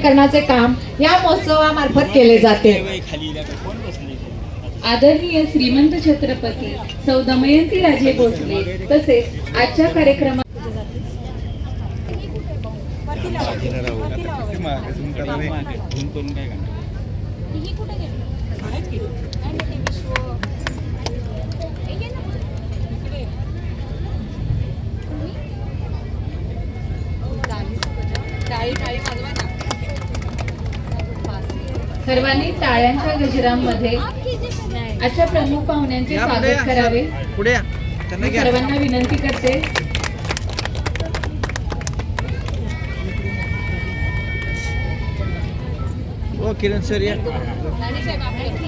सक्षमीकरणाचे काम या महोत्सवामार्फत केले जाते. आदरणीय श्रीमंत छत्रपती सौ दमयंती राजे भोसले तसेच आजच्या कार्यक्रमात सर्वांनी टाळ्यांच्या गजरांमध्ये आजच्या प्रमुख पाहुण्यांचे स्वागत करावे. सर्वांना विनंती करते. हो किरण सर या.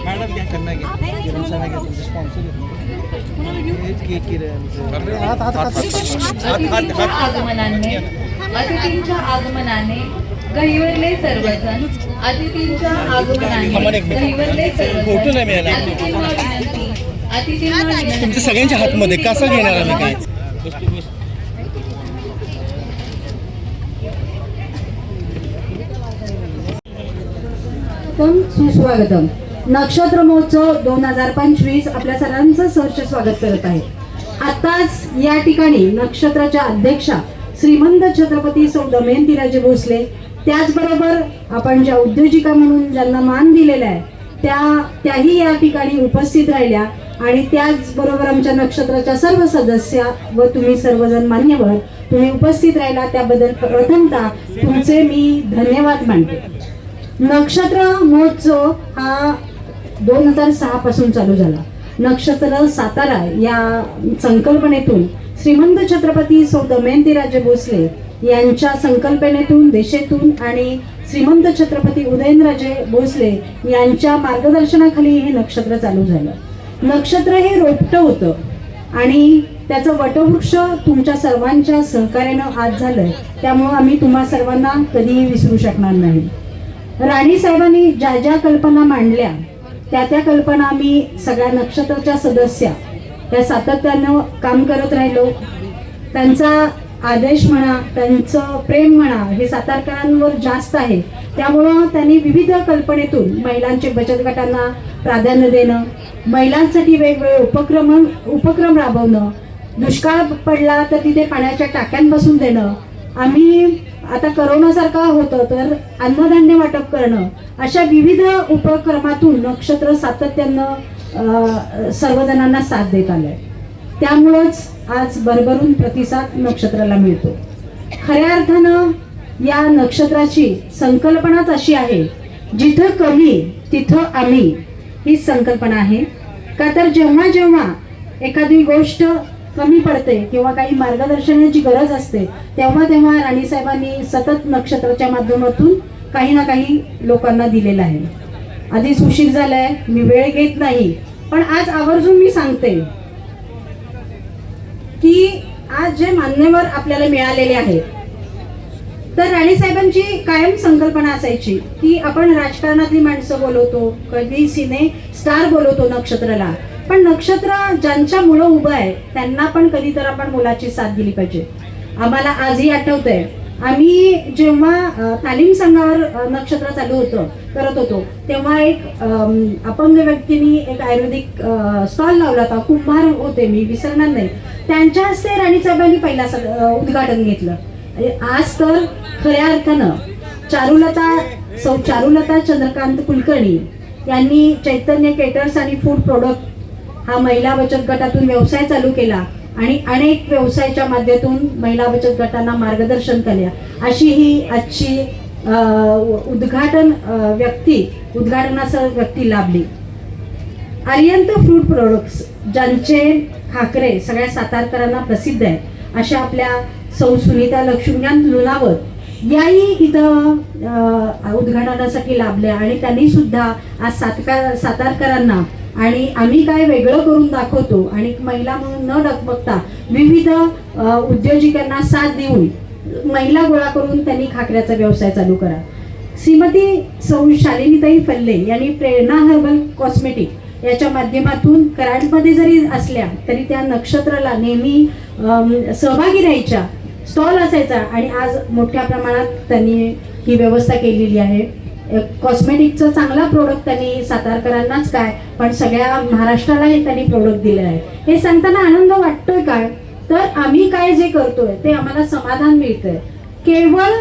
मॅडम घ्या. त्यांना घ्या. किरण सर घ्या. तुमचे स्पॉन्सर हेच की किरण अतिथींच्या आगमनाने अतिथींच्या आगमनाने गहिवरले सर्वजण अतिथींच्या आगमनाने गहिवरले सर्वजण. अतिथींना विनंती अतिथींना विनंती. तुमच्या सगळ्यांच्या हातमध्ये कसं घेणार आम्ही काय स्वागतम सुस्वागतम. नक्षत्र महोत्सव दोन हजार पंचवीस आपल्या सर्वांचं सहर्ष स्वागत करत आहे. आताच या ठिकाणी नक्षत्राच्या अध्यक्षा श्रीमंत छत्रपती सौ दमयंतीराजे भोसले त्याचबरोबर आपण ज्या उद्योजिका म्हणून ज्यांना मान दिलेला आहे त्या त्याही या ठिकाणी उपस्थित राहिल्या आणि त्याचबरोबर आमच्या नक्षत्राच्या सर्व सदस्य व तुम्ही सर्वजण मान्यवर तुम्ही उपस्थित राहिला त्याबद्दल प्रथमतः तुमचे मी धन्यवाद मानते. नक्षत्र महोत्सव हा दोन हजार सहा पासून चालू झाला. नक्षत्र सातारा या संकल्पनेतून श्रीमंत छत्रपती सौ दमयंतीराजे भोसले यांच्या संकल्पनेतून देशेतून आणि श्रीमंत छत्रपती उदयनराजे भोसले यांच्या मार्गदर्शनाखाली हे नक्षत्र चालू झालं. नक्षत्र हे रोपटं होतं आणि त्याचं वटवृक्ष तुमच्या सर्वांच्या सहकार्यानं आज झालंय. त्यामुळं आम्ही तुम्हा सर्वांना कधीही विसरू शकणार नाही. राणी साहेबांनी ज्या ज्या कल्पना मांडल्या त्या त्या कल्पना आम्ही सगळ्या नक्षत्राच्या सदस्या त्या सातत्यानं काम करत राहिलो. त्यांचा आदेश म्हणा त्यांचं प्रेम म्हणा हे सातारकरांवर जास्त आहे. त्यामुळं त्यांनी विविध कल्पनेतून महिलांचे बचत गटांना प्राधान्य देणं महिलांसाठी वेगवेगळे उपक्रम उपक्रम राबवणं दुष्काळ पडला तर तिथे पाण्याच्या टाक्यांपासून देणं. आम्ही आता करोनासारखा होतं तर अन्नधान्य वाटप करणं अशा विविध उपक्रमातून नक्षत्र सातत्यानं सर्वजणांना साथ देत आलं आहे त्यामुळंच आज भरभरून प्रतिसाद नक्षत्राला मिळतो. खऱ्या अर्थानं या नक्षत्राची संकल्पनाच अशी आहे जिथं कमी तिथं आम्ही. ही संकल्पना आहे. का तर जेव्हा जेव्हा एखादी गोष्ट कमी पडते किंवा काही मार्गदर्शनाची गरज असते तेव्हा तेव्हा राणीसाहेबांनी सतत नक्षत्राच्या माध्यमातून काही ना काही लोकांना दिलेलं आहे. आधीच उशीर झालाय मी वेळ घेत नाही पण आज आवर्जून मी सांगते की आज जे मान्यवर आपल्याला मिळालेले आहेत तर राणीसाहेबांची कायम संकल्पना असायची की आपण राजकारणातली माणसं बोलवतो कधी सिने स्टार बोलवतो नक्षत्राला. पण नक्षत्र ज्यांच्या मुळं उभं आहे त्यांना पण कधी तर आपण मुलाची साथ दिली पाहिजे. आम्हाला आजही आठवतंय आम्ही जेव्हा तालीम संघावर नक्षत्र चालू होतं करत होतो तेव्हा एक अपंग व्यक्तीनी एक आयुर्वेदिक स्टॉल लावला होता. कुंभार होते मी विसरणार नाही. त्यांच्या हस्ते राणीसाहेबांनी पहिला स- उद्घाटन घेतलं. आज तर खऱ्या अर्थानं चारुलता सौ चारुलता चंद्रकांत कुलकर्णी यांनी चैतन्य केटर्स आणि फूड प्रोडक्ट हा महिला बचत गटातून व्यवसाय चालू केला. आणि अनेक व्यवसायाच्या माध्यमातून महिला बचत गटांना मार्गदर्शन केल्या अशी ही आजची उद्घाटन व्यक्ती उद्घाटनासह व्यक्ती लाभली. आर्यंत फ्रूट प्रोडक्ट्स ज्यांचे खाकरे सगळ्या सातारकरांना प्रसिद्ध आहेत अशा आपल्या सौ सुनीता लक्ष्मीकांत लुणावत याही इथं उद्घाटनासाठी लाभल्या आणि त्यांनी सुद्धा आज सातका सातारकरांना आणि आम्ही काय वेगळं करून दाखवतो आणि महिला म्हणून न डगमगता विविध उद्योजिकांना उद्योजकांना साथ देऊन महिला गोळा करून त्यांनी खाकऱ्याचा व्यवसाय चालू करा. श्रीमती सौ शालिनीताई फल्ले यांनी प्रेरणा हर्बल कॉस्मेटिक याच्या माध्यमातून कराडमध्ये जरी असल्या तरी त्या नक्षत्राला नेहमी सहभागी राहायच्या स्टॉल असायचा आणि आज मोठ्या प्रमाणात त्यांनी ही व्यवस्था केलेली आहे. कॉस्मेटिकचं चांगला प्रोडक्ट त्यांनी सातारकरांनाच काय पण सगळ्या महाराष्ट्रालाही त्यांनी प्रोडक्ट दिले आहे. हे सांगताना आनंद वाटतोय काय तर आम्ही काय जे करतोय ते आम्हाला समाधान मिळतंय. केवळ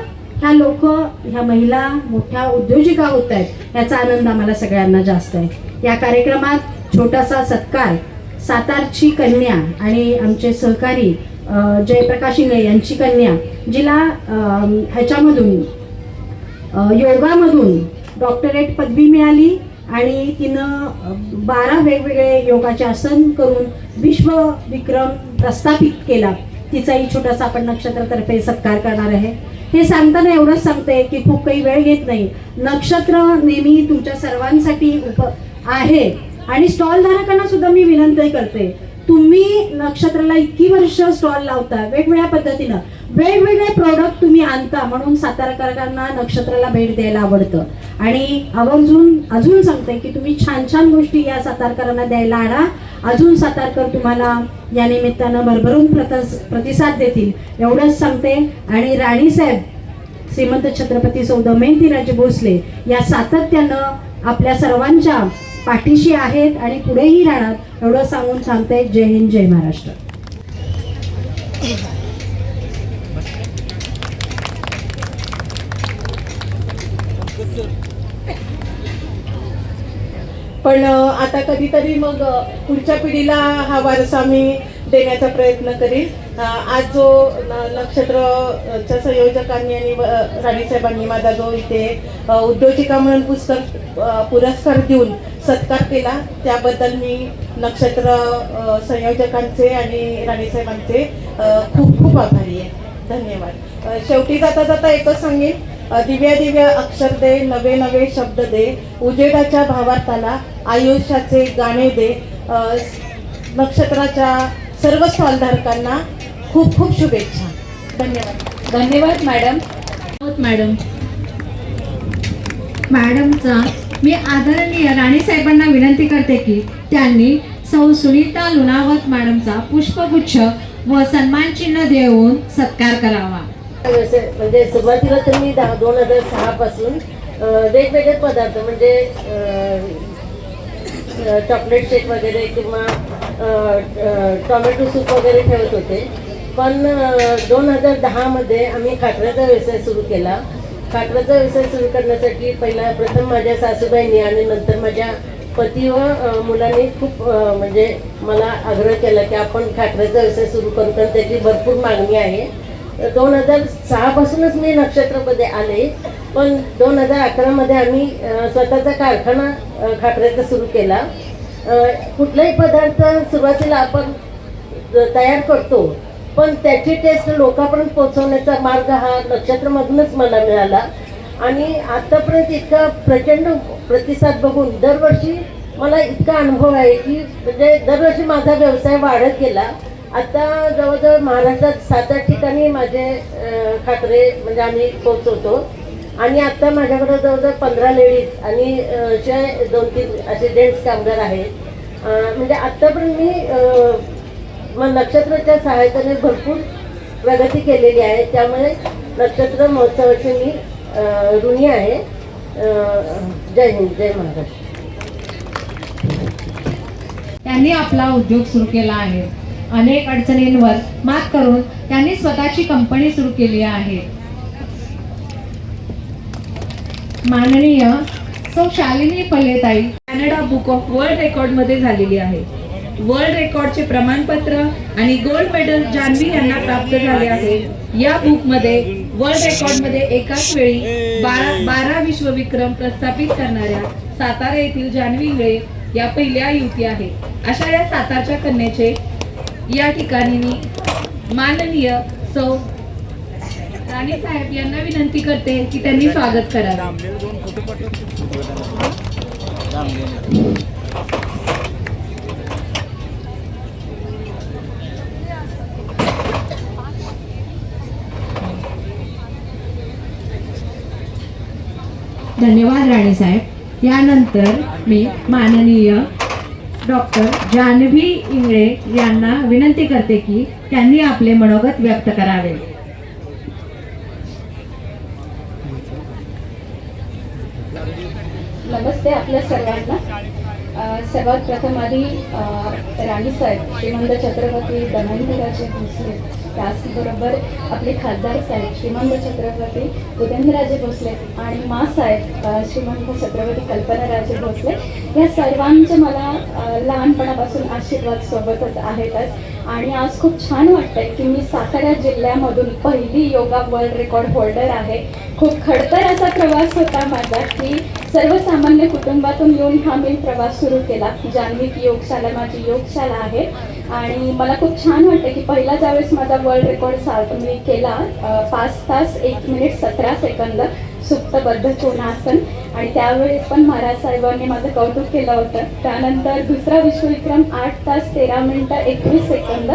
ह्या लोक ह्या महिला मोठ्या उद्योजिका होत आहेत याचा आनंद आम्हाला सगळ्यांना जास्त आहे. या कार्यक्रमात छोटासा सत्कार सातारची कन्या आणि आमचे सहकारी जयप्रकाश इंगळे यांची कन्या जिला ह्याच्यामधून योगामधून डॉक्टरेट पदवी मिळाली आणि तिनं बारा वेगवेगळे योगाचे आसन करून विश्व विक्रम प्रस्थापित केला. तिचाही छोटासा आपण नक्षत्रातर्फे सत्कार करणार आहे. हे सांगताना एवढंच सांगते की खूप काही वेळ घेत नाही. नक्षत्र नेहमी तुमच्या सर्वांसाठी उप आहे. आणि स्टॉल धारकांना सुद्धा मी विनंती करते. तुम्ही नक्षत्राला इतकी वर्ष स्टॉल लावता वेगवेगळ्या पद्धतीनं. वेगवेगळे प्रोडक्ट तुम्ही आणता म्हणून सातारकरांना नक्षत्राला भेट द्यायला आवडतं. आणि आवर्जून अजून सांगते की तुम्ही छान छान गोष्टी या सातारकरांना द्यायला आणा. अजून सातारकर तुम्हाला या निमित्तानं भरभरून प्रतस प्रतिसाद देतील. एवढंच सांगते. आणि राणीसाहेब श्रीमंत छत्रपती सौदमयंती राजे भोसले या सातत्यानं आपल्या सर्वांच्या पाठीशी आहेत आणि पुढेही राहणार एवढं सांगून सांगते जय हिंद जय महाराष्ट्र. पण आता कधीतरी मग पुढच्या पिढीला हा वारसा मी देण्याचा प्रयत्न करीन. आज जो न- नक्षत्रच्या संयोजकांनी आणि राणीसाहेबांनी माझा जो इथे उद्योजिका म्हणून पुस्तक पुरस्कार देऊन सत्कार केला त्याबद्दल मी नक्षत्र संयोजकांचे आणि राणीसाहेबांचे खूप खूप आभारी आहे. धन्यवाद. शेवटी जाता जाता एकच सांगेन. दिव्या दिव्या अक्षर दे नवे नवे शब्द दे उजेडाच्या भावार्थाला आयुष्याचे गाणे दे. नक्षत्राच्या सर्व स्टॉलधारकांना खूप खूप शुभेच्छा. धन्यवाद. धन्यवाद मॅडम. मॅडम. मॅडमचा मी आदरणीय राणीसाहेबांना विनंती करते की त्यांनी सौ सुनीता लुणावत मॅडमचा पुष्पगुच्छ व सन्मान चिन्ह देऊन सत्कार करावा. म्हणजे सुरुवातीला तर मी दहा दोन हजार सहापासून अं, वेगवेगळे पदार्थ म्हणजे चॉकलेट शेक वगैरे किंवा टोमॅटो टॉमॅटो सूप वगैरे ठेवत होते. पण दोन हजार दहामध्ये आम्ही खाटऱ्याचा व्यवसाय सुरू केला. खाकऱ्याचा व्यवसाय सुरू करण्यासाठी पहिला प्रथम माझ्या सासूबाईंनी आणि नंतर माझ्या पती व मुलांनी खूप म्हणजे मला आग्रह केला की आपण खाकऱ्याचा व्यवसाय सुरू करू कारण त्याची भरपूर मागणी आहे. दोन हजार सहापासूनच मी नक्षत्रमध्ये आले पण दोन हजार अकरामध्ये आम्ही स्वतःचा कारखाना अ, खाकऱ्याचा सुरू केला. कुठलाही पदार्थ सुरुवातीला आपण तयार करतो पण त्याची टेस्ट लोकांपर्यंत पोहोचवण्याचा मार्ग हा नक्षत्रमधूनच मला मिळाला. आणि आत्तापर्यंत इतका प्रचंड प्रतिसाद बघून दरवर्षी मला इतका अनुभव आहे की म्हणजे दरवर्षी माझा व्यवसाय वाढत गेला. आता जवळजवळ महाराष्ट्रात सात आठ ठिकाणी माझे खात्रे म्हणजे आम्ही पोचवतो आणि आता माझ्याकडे जवळजवळ पंधरा लेडीज आणि जे दोन तीन असे जेंट्स कामगार आहेत. म्हणजे आत्तापर्यंत मी मग नक्षत्राच्या सहाय्याने भरपूर प्रगती केलेली आहे. त्यामुळे नक्षत्र महोत्सवाची मी ऋणी आहे. जय हिंद जय महाराष्ट्र. त्यांनी आपला उद्योग सुरू केला आहे. अनेक अडचणींवर मात करून त्यांनी स्वतःची कंपनी सुरू केली आहे. माननीय सौ शालिनी पल्लेताई कॅनडा बुक ऑफ वर्ल्ड रेकॉर्डमध्ये झालेली आहे. वर्ल्ड रेकॉर्डचे प्रमाणपत्र आणि गोल्ड मेडल जान्हवी यांना प्राप्त झाले आहे. या बुकमध्ये वर्ल्ड रेकॉर्डमध्ये एकाच वेळी बारा बारा विश्वविक्रम प्रस्थापित करणाऱ्या सातारा येथील जान्हवी हिळे या पहिल्या युवती आहे अशा या सातारच्या कन्याचे या ठिकाणी माननीय सौ राणी साहेब यांना विनंती करते की त्यांनी स्वागत करावे. रामलेला दोन फोटो धन्यवाद राणीसाहेब यानंतर मी माननीय डॉक्टर जानवी इंगळे यांना विनंती करते की त्यांनी आपले मनोगत व्यक्त करावे. नमस्ते आपल्या सर्वांना. सर्वात प्रथम आधी राणी साहेब श्रीमंत छत्रपती दमयंतराजे भोसले. त्याचबरोबर आपले खासदार साहेब श्रीमंत छत्रपती उदयनराजे भोसले आणि मा साहेब श्रीमंत छत्रपती कल्पनाराजे भोसले या सर्वांचे मला लहानपणापासून आशीर्वाद सोबतच आहेतच. आणि आज खूप छान वाटतंय की मी सातारा जिल्ह्यामधून पहिली योगा वर्ल्ड रेकॉर्ड होल्डर आहे. खूप खडतर असा प्रवास होता माझा की सर्वसामान्य कुटुंबातून येऊन हा मी प्रवास सुरू केला. जान्हविक योगशाला माझी योगशाला आहे. आणि मला खूप छान वाटतं की पहिला ज्यावेळेस माझा वर्ल्ड रेकॉर्ड सा मी केला पाच तास एक मिनिट सतरा सेकंद सुप्तबद्ध कोणासन. आणि त्यावेळेस पण महाराज साहेबांनी माझं कौतुक केलं होतं. त्यानंतर दुसरा विश्वविक्रम आठ तास तेरा मिनिटं एकवीस सेकंद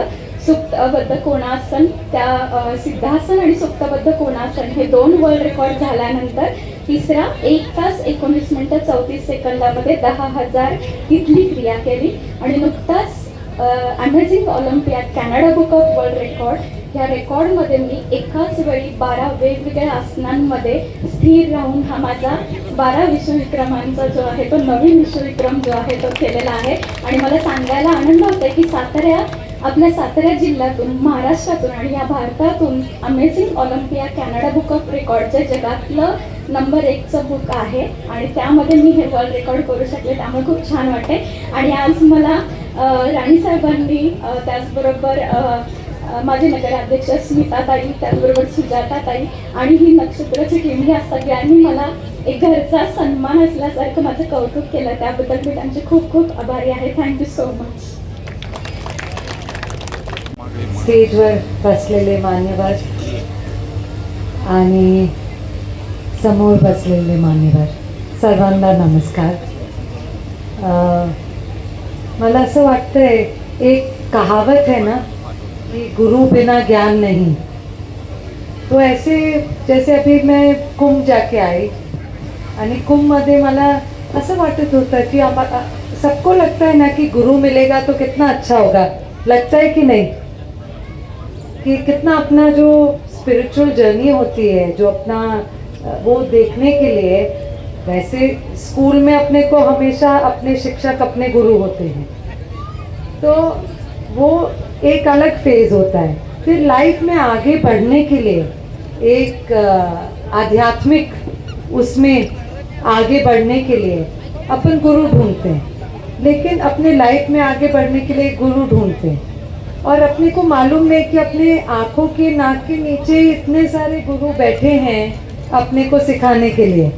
सुप्तबद्ध कोणासन. त्या सिद्धासन आणि सुप्तबद्ध कोणासन हे दोन वर्ल्ड रेकॉर्ड झाल्यानंतर तिसरा एक तास एकोणीस मिनिटं चौतीस सेकंदामध्ये दहा हजार इथली क्रिया केली. आणि नुकताच amazing olympiad Canada book of world record. या रेकॉर्डमध्ये मी एकाच वेळी बारा वेगवेगळ्या आसनांमध्ये स्थिर राहून हा माझा बारा विश्वविक्रमांचा जो आहे तो नवीन विश्वविक्रम जो आहे तो केलेला आहे. आणि मला सांगायला आनंद होतोय की साताऱ्या आपल्या सातारा जिल्ह्यातून महाराष्ट्रातून आणि या भारतातून amazing olympia Canada book of रेकॉर्डचं जगातलं नंबर एकचं बुक आहे. आणि त्यामध्ये मी हे वर्ल्ड रेकॉर्ड करू शकले त्यामुळे खूप छान वाटते आणि आज मला राणीसाहेबांनी त्याचबरोबर माझे नगराध्यक्ष स्मिताताई त्याचबरोबर सुजाताताई आणि ही नक्षत्राची टीम असतात ज्यांनी मला एक घरचा सन्मान असल्यासारखं माझं कौतुक केलं. त्याबद्दल मी त्यांचे खूप खूप आभारी आहे. थँक्यू सो मच स्टेजवर बसलेले मान्यवर आणि समोर बसलेले मान्यवर सर्वांना नमस्कार. मला असं वाटतंय, एक कहावत है ना, कि गुरु बिना ज्ञान नहीं. तो ऐसे, जैसे अभी मैं कुंभ जाके आई, आणि कुंभमध्ये मला असं वाटत होतं की आम्हाला सबको लगता है ना कि गुरु मिलेगा तो कितना अच्छा होगा. लगता है कि नहीं? कि कितना अपना जो स्पिरिचुअल जर्नी होती है, जो अपना, वो देखने के लिए वैसे स्कूल में अपने को हमेशा अपने शिक्षक, अपने गुरु होते हैं। तो वो एक अलग फ़ेज़ होता है। फिर लाइफ में आगे बढ़ने के लिए एक आध्यात्मिक उसमें आगे बढ़ने के लिए अपन गुरु ढूंढते हैं। लेकिन अपने लाइफ में आगे बढ़ने के लिए गुरु ढूंढते हैं। और अपने को मालूम है कि अपने आँखों के नाक के नीचे इतने सारे गुरु बैठे हैं अपने को सिखाने के लिए।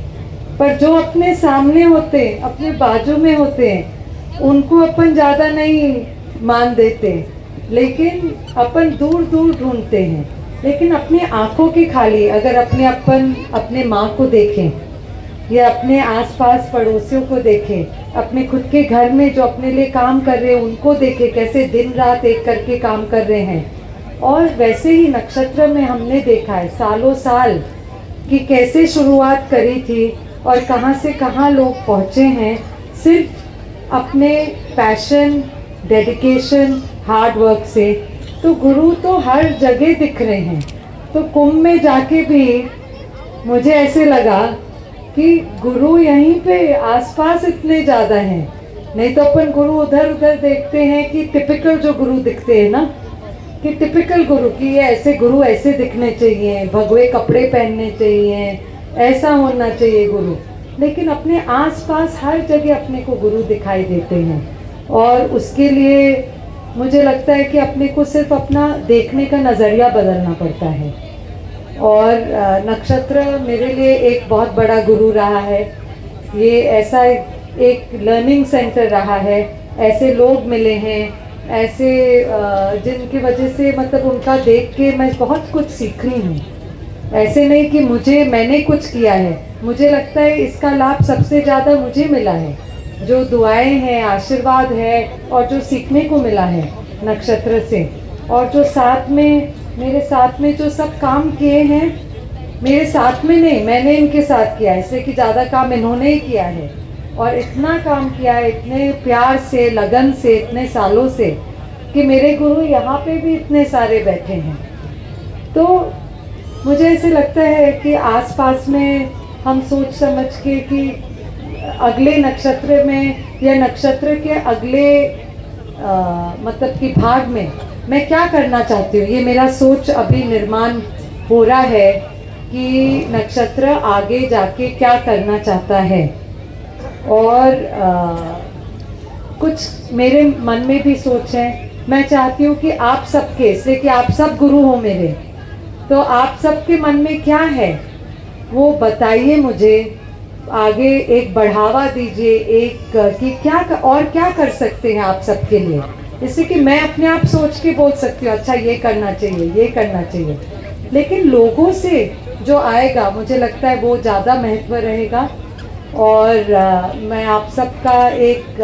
पर जो अपने सामने होते, अपने बाजू में होते हैं उनको अपन ज़्यादा नहीं मान देते। लेकिन अपन दूर दूर ढूंढते हैं। लेकिन अपनी आँखों की खाली अगर अपने अपन, अपने माँ को देखें, या अपने आसपास पड़ोसियों को देखें, अपने खुद के घर में जो अपने लिए काम कर रहे हैं, उनको देखें कैसे दिन रात एक करके काम कर रहे हैं। और वैसे ही नक्षत्र में हमने देखा है, सालों साल, कि कैसे शुरुआत करी थी और कहाँ से कहाँ लोग पहुँचे हैं, सिर्फ़ अपने पैशन डेडिकेशन हार्ड वर्क से। तो गुरु तो हर जगह दिख रहे हैं। तो कुंभ में जाके भी मुझे ऐसे लगा कि गुरु यहीं पे आसपास इतने ज़्यादा हैं। नहीं तो अपन गुरु उधर उधर देखते हैं कि टिपिकल जो गुरु दिखते हैं ना, कि टिपिकल गुरु कि ये ऐसे गुरु ऐसे दिखने चाहिए, भगवे कपड़े पहनने चाहिए, ऐसा होना चाहिए गुरु। लेकिन अपने आसपास हर जगह अपने को गुरु दिखाई देते हैं। और उसके लिए मुझे लगता है कि अपने को सिर्फ़ अपना देखने का नज़रिया बदलना पड़ता है। और नक्षत्र मेरे लिए एक बहुत बड़ा गुरु रहा है। ये ऐसा एक लर्निंग सेंटर रहा है। ऐसे लोग मिले हैं। ऐसे जिनकी वजह से मतलब उनका देख के मैं बहुत कुछ सीख रही हूँ। ऐसे नहीं कि मुझे, मैंने कुछ किया है। मुझे लगता है इसका लाभ सबसे ज़्यादा मुझे मिला है। जो दुआएँ हैं, आशीर्वाद है, और जो सीखने को मिला है नक्षत्र से। और जो साथ में, मेरे साथ में जो सब काम किए हैं, मेरे साथ में नहीं, मैंने इनके साथ किया है। इसलिए कि ज़्यादा काम इन्होंने ही किया है। और इतना काम किया है, इतने प्यार से, लगन से, इतने सालों से, कि मेरे गुरु यहाँ पे भी इतने सारे बैठे हैं। तो मुझे ऐसे लगता है कि आसपास में हम सोच समझ के कि अगले नक्षत्र में या नक्षत्र के अगले अ, मतलब कि भाग में मैं क्या करना चाहती हूँ? ये मेरा सोच अभी निर्माण हो रहा है कि नक्षत्र आगे जाके क्या करना चाहता है। और अ, कुछ मेरे मन में भी सोच है। मैं चाहती हूँ कि आप सबके इसलिए कि आप सब गुरु हो मेरे तो आप सबके मन में क्या है? वो बताइए मुझे। आगे एक बढ़ावा दीजिए एक कि क्या और क्या कर सकते हैं आप सबके लिए? जैसे कि मैं अपने आप सोच के बोल सकती हूँ अच्छा ये करना चाहिए ये करना चाहिए। लेकिन लोगों से जो आएगा मुझे लगता है वो ज़्यादा महत्व रहेगा। और अ, मैं आप सबका एक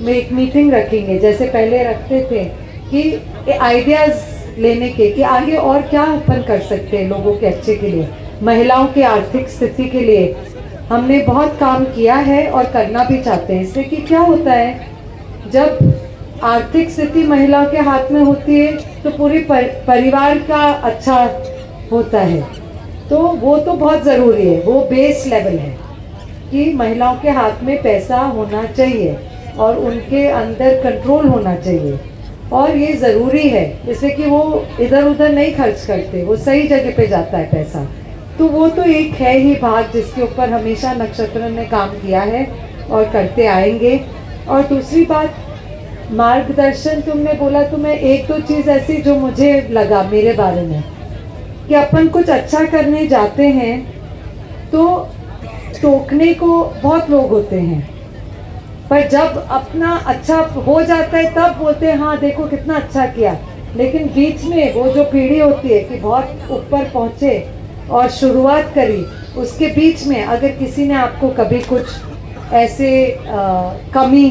में एक मीटिंग रखेंगे। जैसे पहले रखते थे कि आइडियाज़ लेने के कि आगे और क्या अपन कर सकते हैं लोगों के अच्छे के लिए महिलाओं की आर्थिक स्थिति के लिए। हमने बहुत काम किया है और करना भी चाहते हैं। इससे कि क्या होता है जब आर्थिक स्थिति महिला के हाथ में होती है तो पूरे पर, परिवार का अच्छा होता है। तो वो तो बहुत ज़रूरी है वो बेस लेवल है कि महिलाओं के हाथ में पैसा होना चाहिए और उनके अंदर कंट्रोल होना चाहिए। और ये ज़रूरी है, जैसे कि वो इधर उधर नहीं खर्च करते, वो सही जगह पे जाता है पैसा। तो वो तो एक है ही भाग जिसके ऊपर हमेशा नक्षत्र ने काम किया है और करते आएँगे। और दूसरी बात, मार्गदर्शन तुमने बोला तो मैं एक दो चीज़ ऐसी जो मुझे लगा मेरे बारे में, कि अपन कुछ अच्छा करने जाते हैं तो टोकने को बहुत लोग होते हैं। पर जब अपना अच्छा हो जाता है तब बोलते हैं हाँ देखो कितना अच्छा किया। लेकिन बीच में वो जो पीढ़ी होती है कि बहुत ऊपर पहुँचे और शुरुआत करी उसके बीच में अगर किसी ने आपको कभी कुछ ऐसे अ, कमी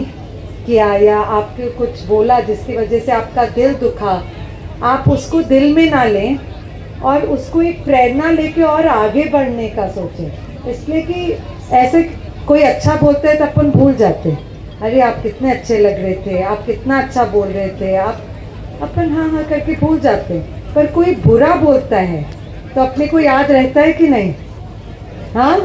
किया या आपके कुछ बोला जिसकी वजह से आपका दिल दुखा आप उसको दिल में ना लें और उसको एक प्रेरणा लेके और आगे बढ़ने का सोचें। इसलिए कि ऐसे कोई अच्छा बोलता है तो अपन भूल जाते हैं। अरे, आप कितने अच्छे लग रहे थे, आप कितना अच्छा बोल रहे थे। आप अपन हाँ हाँ करके भूल जाते हैं। पर कोई बुरा बोलता है तो अपने को याद रहता है कि नहीं? हाँ?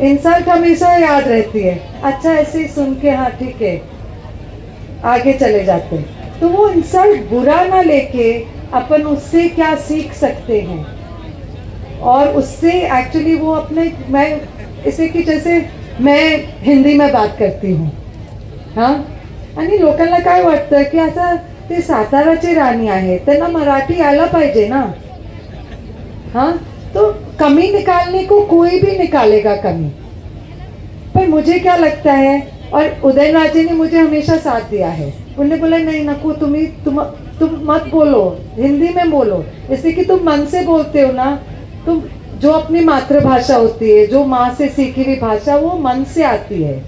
इंसल्ट हमेशा याद रहती है। अच्छा ऐसे ही सुन के हाँ ठीक है, आगे चले जाते हैं। तो वो इंसल्ट बुरा ना लेके अपन उससे क्या सीख सकते हैं? और उससे एक्चुअली वो अपने, मैं इसे कि जैसे मैं हिंदी में बात करती हूँ। हाँ? आणि लोकांना काय वाटतं की आता ते साताराचे राणी आहेत, त्यांना मराठी आला पाहिजे ना? हाँ? तो कमी निकालने को कोई भी निकालेगा कमी। पर मुझे क्या लगता है, और उदयन राजे ने मुझे हमेशा साथ दिया है। उन्होंने बोला, नहीं नको तुम्हें तुम तुम मत बोलो, हिंदी में बोलो। इसलिए कि तुम मन से बोलते हो ना, तुम जो अपनी मातृभाषा होती है, जो माँ से सीखी हुई भाषा, वो मन से आती है।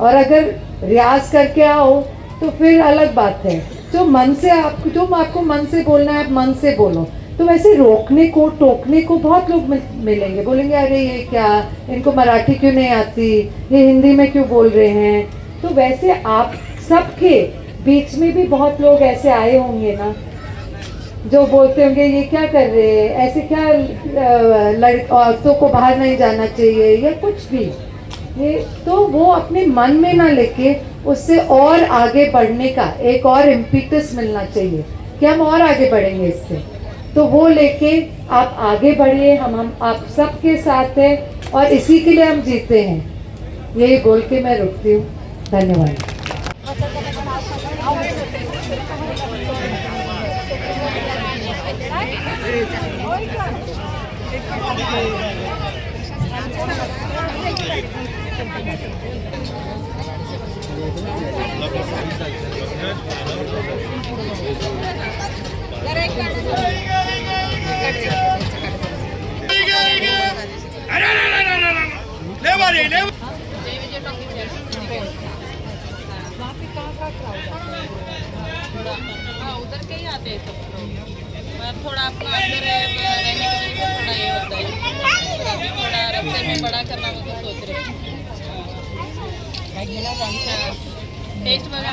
और अगर रियाज करके आओ तो फिर अलग बात है। जो मन से आप, जो आपको मन से बोलना है, आप मन से बोलो। तो वैसे रोकने को, टोकने को बहुत लोग मिलेंगे। बोलेंगे, अरे, ये क्या? इनको मराठी क्यों नहीं आती? ये हिंदी में क्यों बोल रहे हैं? तो वैसे आप सबके बीच में भी बहुत लोग ऐसे आए होंगे ना। जो बोलते होंगे, ये क्या कर रहे हैं? ऐसे क्या औरतों को बाहर नहीं जाना चाहिए? या कुछ भी। ये तो वो अपने मन में ना लेके उससे और आगे बढ़ने का, एक और इम्पिटस मिलना चाहिए। कि हम और आगे बढ़ेंगे इससे। तो वो लेके आप आगे बढ़िए, हम हम आप सबके साथ हैं और इसी के लिए हम जीते हैं। यही बोल के मैं रुकती हूँ। धन्यवाद। ही हैं थोड़ा अपना अंदर रहने के लिए थोड़ा ये होता है बड़ा करना तो सोच रहे हैं टेस्ट बघा